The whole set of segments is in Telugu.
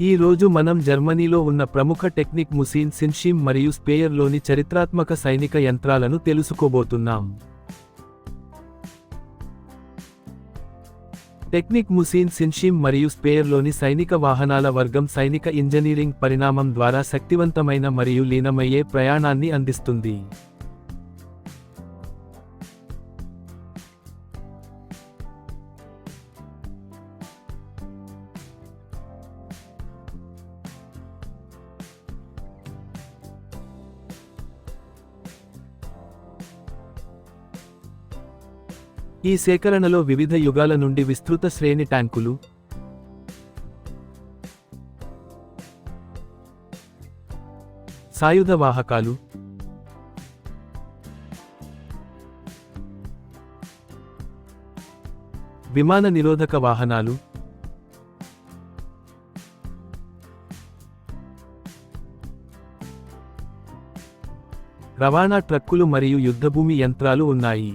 ఈ రోజు మనం జర్మనీలో ఉన్న ప్రముఖ టెక్నిక్ ముసీన్ సిన్షిమ్ మరియు స్పేయర్లోని చరిత్రాత్మక సైనిక యంత్రాలను తెలుసుకోబోతున్నాం. టెక్నిక్ ముసీన్ సిన్షిమ్ మరియు స్పేయర్లోని సైనిక వాహనాల వర్గం సైనిక ఇంజనీరింగ్ పరిణామం ద్వారా శక్తివంతమైన మరియు లీనమయ్యే ప్రయాణాన్ని అందిస్తుంది. ఈ సేకరణలో వివిధ యుగాల నుండి విస్తృత శ్రేణి ట్యాంకులు సాయుధ వాహకాలు విమాన నిరోధక వాహనాలు రవాణా ట్రక్కులు మరియు యుద్ధభూమి యంత్రాలు ఉన్నాయి.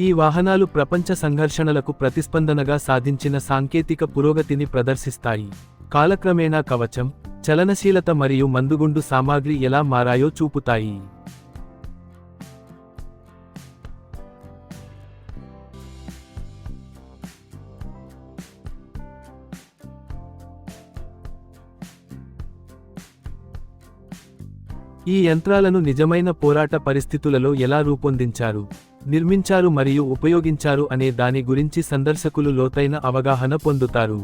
ఈ వాహనాలు ప్రపంచ సంఘర్షణలకు ప్రతిస్పందనగా సాధించిన సాంకేతిక పురోగతిని ప్రదర్శిస్తాయి. కాలక్రమేణా కవచం చలనశీలత మరియు మందుగుండు సామాగ్రి ఎలా మారాయో చూపుతాయి. ఈ యంత్రాలను నిజమైన పోరాట పరిస్థితులలో ఎలా రూపొందించారు? నిర్మించారు మరియు ఉపయోగించారు అనే దాని గురించి సందర్శకులు లోతైన అవగాహన పొందుతారు.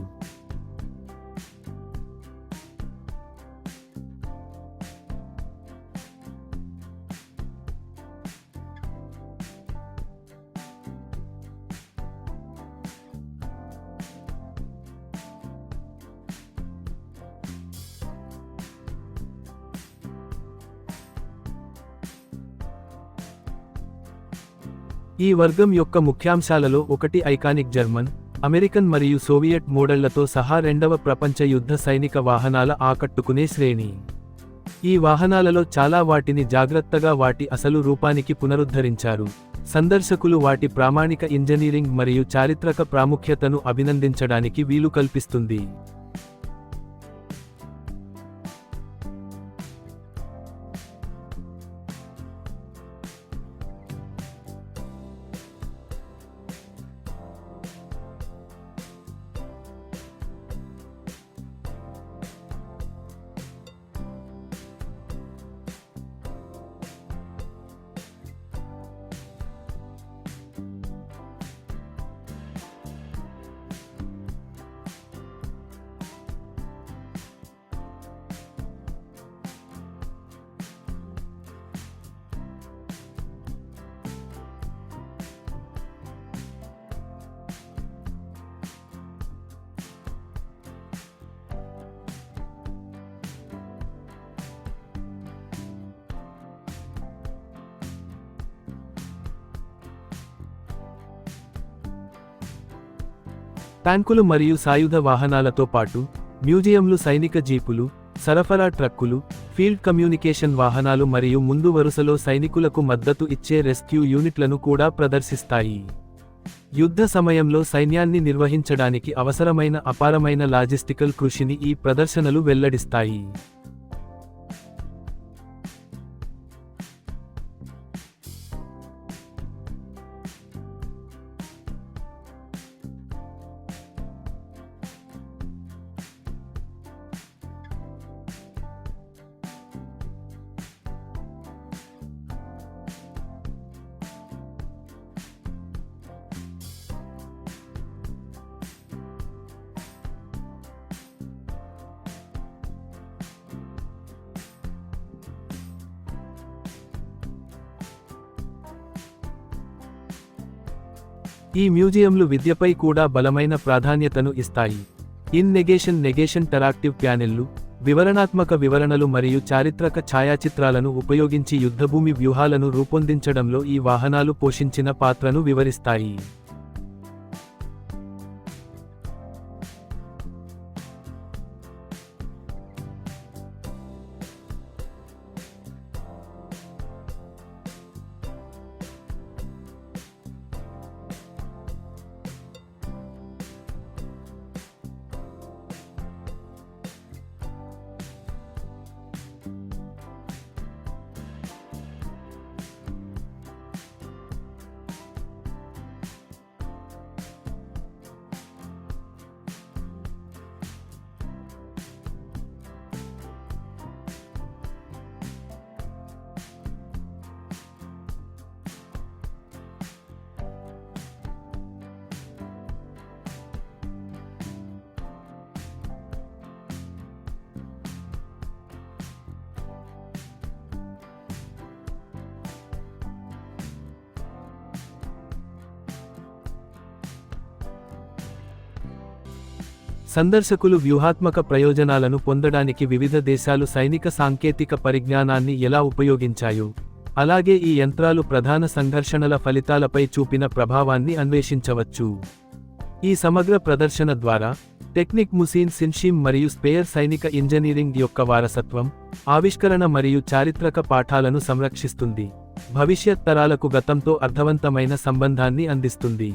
ఈ వర్గం యొక్క ముఖ్యాంశాలలో ఒకటి ఐకానిక్ జర్మన్ అమెరికన్ మరియు సోవియట్ మోడళ్ళతో సహా రెండవ ప్రపంచ యుద్ధ సైనిక వాహనాల ఆకట్టుకునే శ్రేణి. ఈ వాహనాలలో చాలా వాటిని జాగ్రత్తగా వాటి అసలు రూపానికి పునరుద్ధరించారు. సందర్శకులు వాటి ప్రామాణిక ఇంజనీరింగ్ మరియు చారిత్రక ప్రాముఖ్యతను అభినందించడానికి వీలు కల్పిస్తుంది. ట్యాంకులు మరియు సాయుధ వాహనాలతో పాటు మ్యూజియంలు సైనిక జీపులు సరఫరా ట్రక్కులు ఫీల్డ్ కమ్యూనికేషన్ వాహనాలు మరియు ముందు వరుసలో సైనికులకు మద్దతు ఇచ్చే రెస్క్యూ యూనిట్లను కూడా ప్రదర్శిస్తాయి. యుద్ధ సమయంలో సైన్యాన్ని నిర్వహించడానికి అవసరమైన అపారమైన లాజిస్టికల్ కృషిని ఈ ప్రదర్శనలు వెల్లడిస్తాయి. ఈ మ్యూజియంలు విద్యపై కూడా బలమైన ప్రాధాన్యతను ఇస్తాయి. ఇన్ నెగేషన్ నెగేషన్ టరాక్టివ్ ప్యానెల్లు వివరణాత్మక వివరణలు మరియు చారిత్రక ఛాయాచిత్రాలను ఉపయోగించి యుద్ధభూమి వ్యూహాలను రూపొందించడంలో ఈ వాహనాలు పోషించిన పాత్రను వివరిస్తాయి. సందర్శకులు వ్యూహాత్మక ప్రయోజనాలను పొందడానికి వివిధ దేశాలు సైనిక సాంకేతిక పరిజ్ఞానాన్ని ఎలా ఉపయోగించాయో అలాగే ఈ యంత్రాలు ప్రధాన సంఘర్షణల ఫలితాలపై చూపిన ప్రభావాన్ని అన్వేషించవచ్చు. ఈ సమగ్ర ప్రదర్శన ద్వారా టెక్నిక్ ముసీన్ సిన్షిమ్ మరియు స్పేయర్ సైనిక ఇంజనీరింగ్ యొక్క వారసత్వం ఆవిష్కరణ మరియు చారిత్రక పాఠాలను సంరక్షిస్తుంది. భవిష్యత్ తరాలకు గతంతో అర్థవంతమైన సంబంధాన్ని అందిస్తుంది.